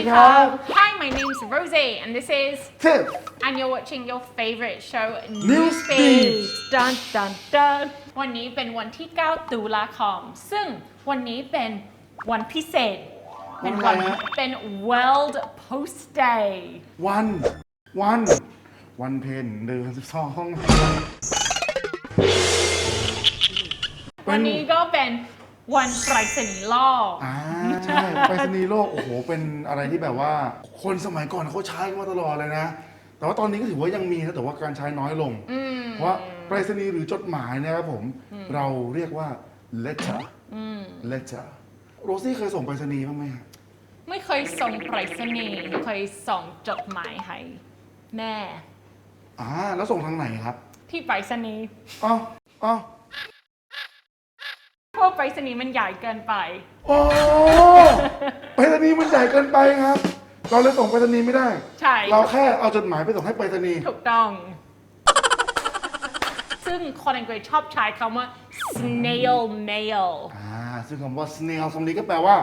ครับ Hi my name's Rosie and this is เทพ and you're watching your favorite show Newsfeed Newsfeed dun dun dun วันนี้เป็นวันที่ 9 ตุลาคม ซึ่งวันนี้เป็นวันพิเศษ เป็นวัน วันอะไรฮะ เป็น World Post Day วัน วัน วันเพ็ญเดือนสิบสอง วันนี้ก็เป็น วันไปรษณีย์โลก อ่าใช่ไปรษณีย์โลกโอ้โห เป็นอะไรที่แบบว่า คนสมัยก่อนเขาใช้กันมาตลอดเลยนะ แต่ว่าตอนนี้ก็ถือว่ายังมีนะแต่ว่าการใช้น้อยลงเพราะว่าไปรษณีย์หรือจดหมายเนะครับผม เราเรียกว่า letter letter โรซี่เคยส่งไปรษณีย์บ้างไหมฮะไม่เคยส่งไปรษณีย์เคยส่งจดหมายให้แม่ อ่าแล้วส่งทางไหนครับที่ไปรษณีย์อ๋ออ๋อเพ ราะไปรษณีย์มันใหญ่เกินไป โอ้ไปรษณีย์มันใหญ่เกินไปครับ เราเลยส่งไปรษณีย์ไม่ได้ ใช่ เราแค่เอาจดหมายไปส่งให้ไปรษณีย์ถูกต้อง ซึ่งคนอังกฤษชอบใช้คำว่า snail mail อ่าซึ่งคำว่า snail คำนี้ก็แปลว่า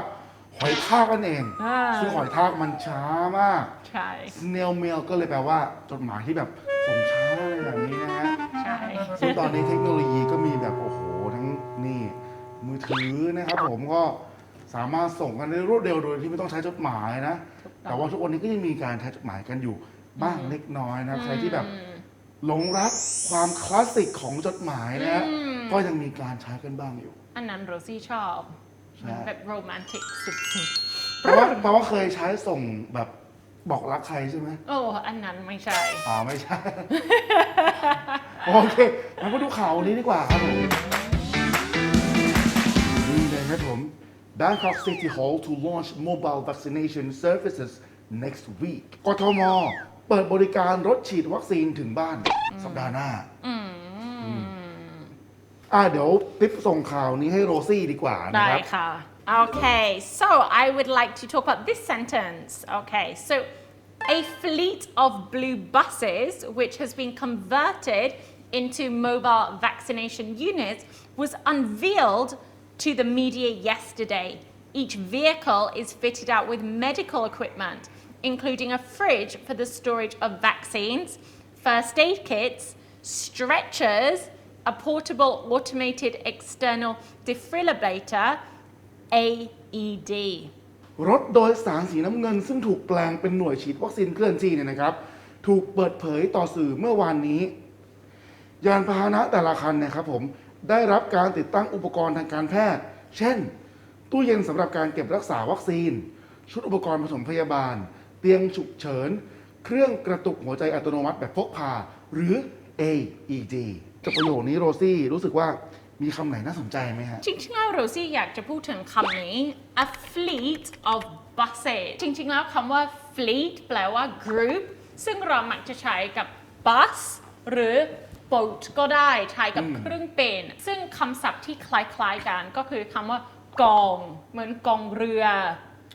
หอยทากนั่นเอง อ่า ซึ่งหอยทากมันช้ามาก ใช่ snail mail ก็เลยแปลว่าจดหมายที่แบบส่งช้าอะไรแบบนี้นะฮะ ใช่ ซึ่งตอนนี้เทคโนโลยีก็มีแบบโอ้โหทั้งนี่ มือถือนะครับผมก็สามารถส่งกันได้รวดเร็วโดยที่ไม่ต้องใช้จดหมายนะ แต่ว่าทุกวันนี้ก็ยังมีการใช้จดหมายกันอยู่บ้างเล็กน้อยนะครับใครที่แบบหลงรักความคลาสสิกของจดหมายนะฮะก็ยังมีการใช้กันบ้างอยู่ อันนั้นโรซี่ชอบใช่แบบโรแมนติกสุดเพราะว่าเพราะว่าเคยใช้ส่งแบบบอกรักใครใช่ไหมๆโอ้อันนั้นไม่ใช่ อ๋อ ไม่ใช่ โอเคงั้นมาดูข่าววันนี้ดีกว่าครับผม นี่เลยครับผม Bangkok City Hall to launch mobile vaccination services next week กทม เปิดบริการรถฉีดวัคซีนถึงบ้านสัปดาห์หน้า อ่าเดี๋ยวติ๊บส่งข่าวนี้ให้โรซี่ดีกว่านะ ได้ ครับ ค่ะ Okay so I would like to talk about this sentence Okay so a fleet of blue buses which has been converted into mobile vaccination units was unveiled to the media yesterday each vehicle is fitted out with medical equipment including a fridge for the storage of vaccines first aid kits stretchers a portable automated external defibrillator AED รถโดยสารสีน้ำเงินซึ่งถูกแปลงเป็นหน่วยฉีดวัคซีนเคลื่อนที่เนี่ยนะครับ ถูกเปิดเผยต่อสื่อเมื่อวานนี้ ยานพาหนะแต่ละคันนยครับผม ได้รับการติดตั้งอุปกรณ์ทางการแพทย์ เช่น ตู้เย็นสำหรับการเก็บรักษาวัคซีน ชุดอุปกรณ์ผสมพยาบาล เตียงฉุกเฉิน เครื่องกระตุกหัวใจอัตโนมัติแบบพกพา หรือ AED จากประโยคนี้โรซี่รู้สึกว่ามีคำไหนน่าสนใจไหมฮะ จริงๆแล้วโรซี่อยากจะพูดถึงคำนี้ a fleet of buses จริงๆแล้วคำว่า fleet แปลว่า group ซึ่งเรามักจะใช้กับ bus หรือ boat ก็ได้ใช้กับเครื่องบินซึ่งคำศัพท์ที่คล้ายๆกันก็คือคำว่ากอง เหมือนกองเรือ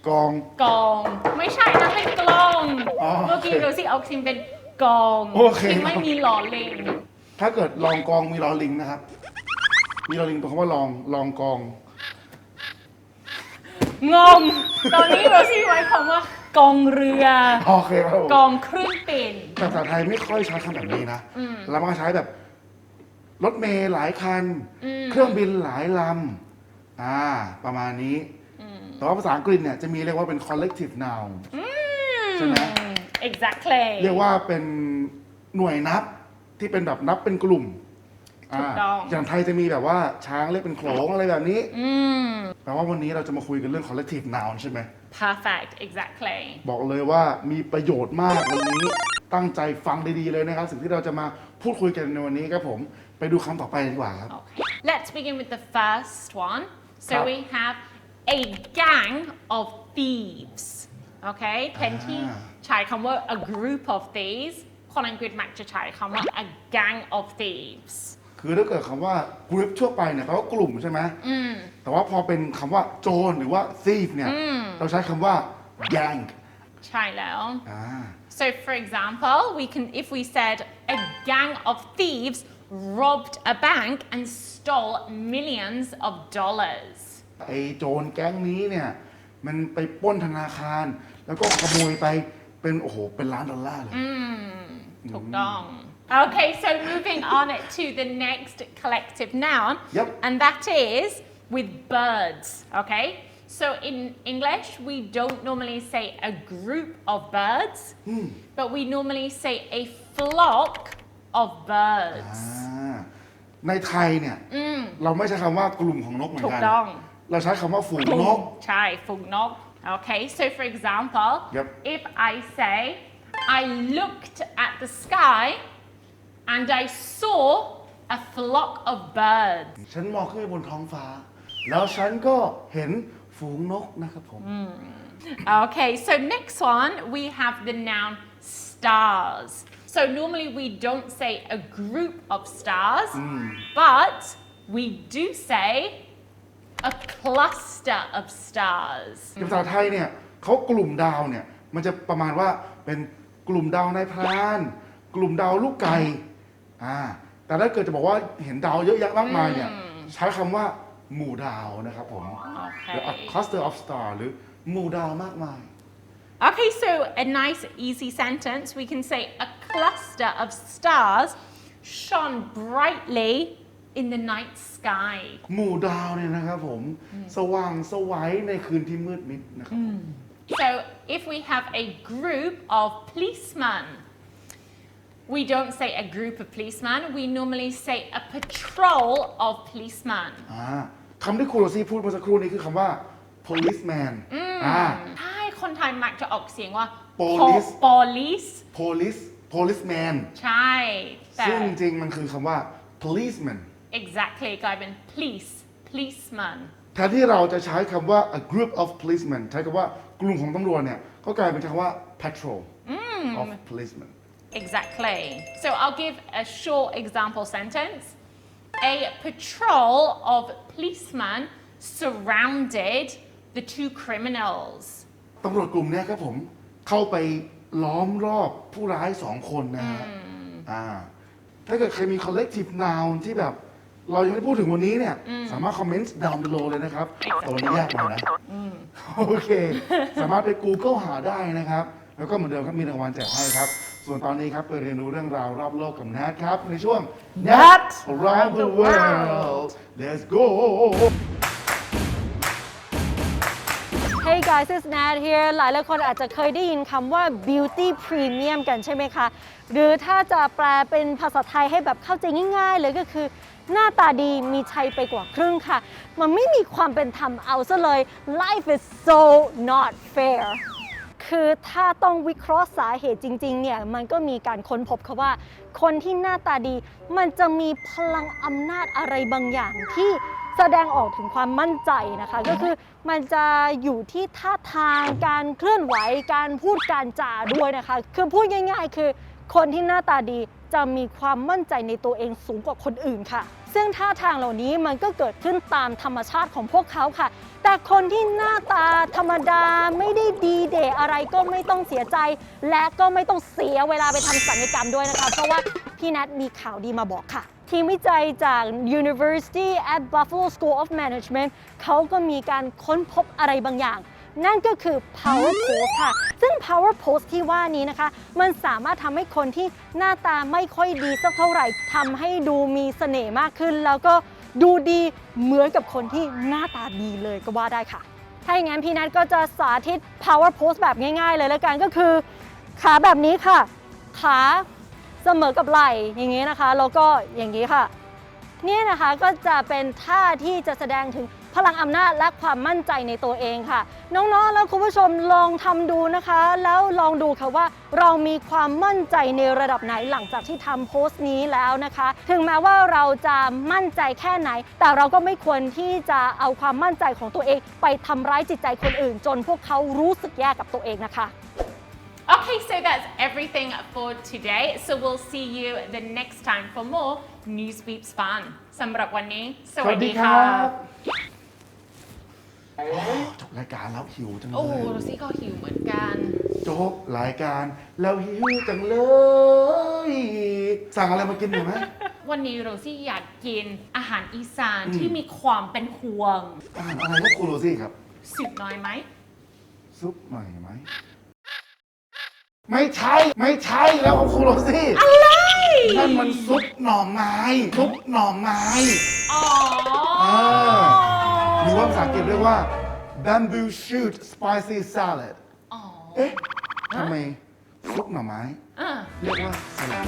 กอง กอง ไม่ใช่นะเป็นกลองอ๋อเมื่อกี้โอเคโรซี่เอาซิมเป็นกองโอเค ที่ไม่มีหล่อลิงถ้าเกิดลองกองมีลอลิงนะครับ มีลอลิงตรงคำว่าลองลองกอง งง ตอนนี้โรซี่ไว้คำว่า กองเรือ โอเคครับผมกองเครื่องบินแต่ภาษาไทยไม่ค่อยใช้คำแบบนี้นะเรามักจะใช้แบบ รถเมล์หลายคันเครื่องบินหลายลำอ่า ประมาณนี้แต่ว่าภาษาอังกฤษเนี่ยจะมีเรียกว่าเป็น collective noun ใช่ไหม exactly เรียกว่าเป็นหน่วยนับที่เป็นแบบนับเป็นกลุ่ม ถูกต้องาอย่างไทยจะมีแบบว่าช้างเรียกเป็นโขลงอะไรแบบนี้อืม แปลว่าวันนี้เราจะมาคุยกันเรื่อง collective noun ใช่ไหม perfect exactly บอกเลยว่ามีประโยชน์มากวันนี้ตั้งใจฟังดีๆเลยนะครับ สิ่งที่เราจะมาพูดคุยกันในวันนี้ครับผมไปดูคำต่อไปดีกว่าครับ okay let's begin with the first one so ครับ we have a gang of thieves okay แทนที่อ่า ใช้คำว่า a group of thieves คนอังกฤษมักจะใช้คำว่า a gang of thieves คือถ้าเกิดคำว่า group ทั่วไปเนี่ยแปลว่ากลุ่มใช่ไหมแต่ว่าพอเป็นคำว่าโจรหรือว่า thief เนี่ยเราใช้คำว่า gang ใช่แล้ว อ่า So, for example, we can, if we said a gang of thieves robbed a bank and stole millions of dollars. ไอ้โจรแก๊งนี้เนี่ย มันไปปล้นธนาคาร แล้วก็ขโมยไปเป็นโอ้โหเป็นล้านดอลลาร์เลย ถูกต้อง Okay, so moving on to the next collective noun, Yep. and that is with birds. Okay, so in English we don't normally say a group of birds, but we normally say a flock of birds. อ่าในไทยเนี่ยเราไม่ใช้คำว่ากลุ่มของนกเหมือน ถู กั ก น ต้อง เราใช้คำว่าฝูงนก ใช่ฝูงนก Okay, so for example, Yep. if I say I looked at the sky and I saw a flock of birds. ฉันมองขึ้นไปบนท้องฟ้า แล้วฉันก็เห็นฝูงนกนะครับผม Okay, so next one we have the noun stars. So normally we don't say a group of stars, but we do say a cluster of stars. ภาษาไทยเนี่ยเขากลุ่มดาวเนี่ยมันจะประมาณว่าเป็นกลุ่มดาวนายพราน กลุ่มดาวลูกไก่ อ่าแต่ถ้าเกิดจะบอกว่าเห็นดาวเยอะแยะมากมายเนี่ยใช้คำว่าหมู่ดาวนะครับผมหรือ a Okay. cluster of star หรือหมู่ดาวมากมาย Okay, so a nice easy sentence. We can say a cluster of stars shone brightly in the night sky. หมู่ดาวเนี่ยนะครับผม สว่างสวัยในคืนที่มืดมิดนะครับผม So if we have a group of policemen, we don't say a group of policemen, we normally say a patrol of policemen. อ่าคำที่ครูโรซี่พูดเมื่อสักครู่นี้คือคำว่า policeman อ่า ใช่คนไทยมักจะออกเสียงว่า Police po- police police policeman ใช่แต่ ซึ่งจริงๆมันคือคำว่า policeman exactly กลายเป็น police policeman แทนที่เราจะใช้คำว่า a group of policemen ใช้คำว่ากลุ่มของตำรวจเนี่ย ก็กลายเป็นคำว่า patrol of policemen Exactly. So I'll give a short example sentence. A patrol of policemen surrounded the two criminals. ตำรวจกลุ่มเนี้ยครับผมเข้าไปล้อมรอบผู้ร้ายสองคนนะฮะอ่าถ้าเกิดใครมี collective noun ที่แบบ เรายังไม่ได้พูดถึงวันนี้เนี่ย สามารถคอมเมนต์ down below เลยนะครับตัวนี้ยากหน่อยนะโอเค สามารถไป Google หาได้นะครับ แล้วก็เหมือนเดิมครับมีรางวัลแจกให้ครับ ส่วนตอนนี้ครับไปเรียนรู้เรื่องราวรอบโลกกับแนทครับ ในช่วง Nat around the world let's go Hey guys, it's Nat here หลายหลายคนอาจจะเคยได้ยินคำว่า beauty premium กันใช่ไหมคะ หรือถ้าจะแปลเป็นภาษาไทยให้แบบเข้าใจง่ายๆ เลยก็คือหน้าตาดีมีชัยไปกว่าครึ่งค่ะ มันไม่มีความเป็นธรรมเอาซะเลย life is so not fair คือถ้าต้องวิเคราะห์สาเหตุจริงๆเนี่ยมันก็มีการค้นพบค่ะว่า คนที่หน้าตาดี มันจะมีพลังอำนาจอะไรบางอย่างที่แสดงออกถึงความมั่นใจนะคะ ก็คือมันจะอยู่ที่ท่าทางการเคลื่อนไหวการพูดการจาด้วยนะคะ คือพูดง่าย ๆ คือคนที่หน้าตาดี จะมีความมั่นใจในตัวเองสูงกว่าคนอื่นค่ะ ซึ่งท่าทางเหล่านี้มันก็เกิดขึ้นตามธรรมชาติของพวกเขาค่ะ แต่คนที่หน้าตาธรรมดาไม่ได้ดีเดย์อะไรก็ไม่ต้องเสียใจ และก็ไม่ต้องเสียเวลาไปทำศัลยกรรมด้วยนะคะ เพราะว่าพี่นัทมีข่าวดีมาบอกค่ะทีมวิจัยจาก University at Buffalo School of Management เขาก็มีการค้นพบอะไรบางอย่าง นั่นก็คือ power pose ค่ะ ซึ่ง power pose ที่ว่านี้นะคะ มันสามารถทำให้คนที่หน้าตาไม่ค่อยดีสักเท่าไหร่ทำให้ดูมีเสน่ห์มากขึ้น แล้วก็ดูดีเหมือนกับคนที่หน้าตาดีเลยก็ว่าได้ค่ะ ถ้าอย่างนั้นพี่นัทก็จะสาธิต power pose แบบง่ายๆ เลยแล้วกันก็คือ ขาแบบนี้ค่ะ ขาเสมอกับไหล่อย่างนี้นะคะแล้วก็อย่างนี้ค่ะ เนี่ยนะคะก็จะเป็นท่าที่จะแสดงถึง พลังอำนาจและความมั่นใจในตัวเองค่ะ น้องๆ แล้วคุณผู้ชมลองทำดูนะคะ แล้วลองดูค่ะว่าเรามีความมั่นใจในระดับไหนหลังจากที่ทำโพสต์นี้แล้วนะคะ ถึงแม้ว่าเราจะมั่นใจแค่ไหน แต่เราก็ไม่ควรที่จะเอาความมั่นใจของตัวเอง ไปทำร้ายจิตใจคนอื่น จนพวกเขารู้สึกแย่กับตัวเองนะคะ Okay, so that's everything for today. So we'll see you the next time for more News Beeps Fun. สำหรับวันนี้สสวัวัสสดีดีคค่ะรับ จบรายการแล้วหิวจังเลโอ้ยโรซี่ก็หิวเหมือนกัน จบรายการแล้วหิวจังเลย สั่งอะไรมากินหน่อยไหม วันนี้โรซี่อยากกินอาหารอีสานที่มีความเป็นห่วงอาหารอะไรครับครูโรซี่ครับ สุดน้อยไหม ซุปใหม่ไหม ไม่ใช่ ไม่ใช่แล้วของครูโรซี่อะไร นั่นมันซุปหน่อไม้ซุปหน่อไม้อ๋ออ่า หรือว่าภาษาอังกฤษเรียกว่า bamboo shoot spicy salad อ๋อเอ๊ะทำไมซุปหน่อไม้ อะเรียกว่าสลัด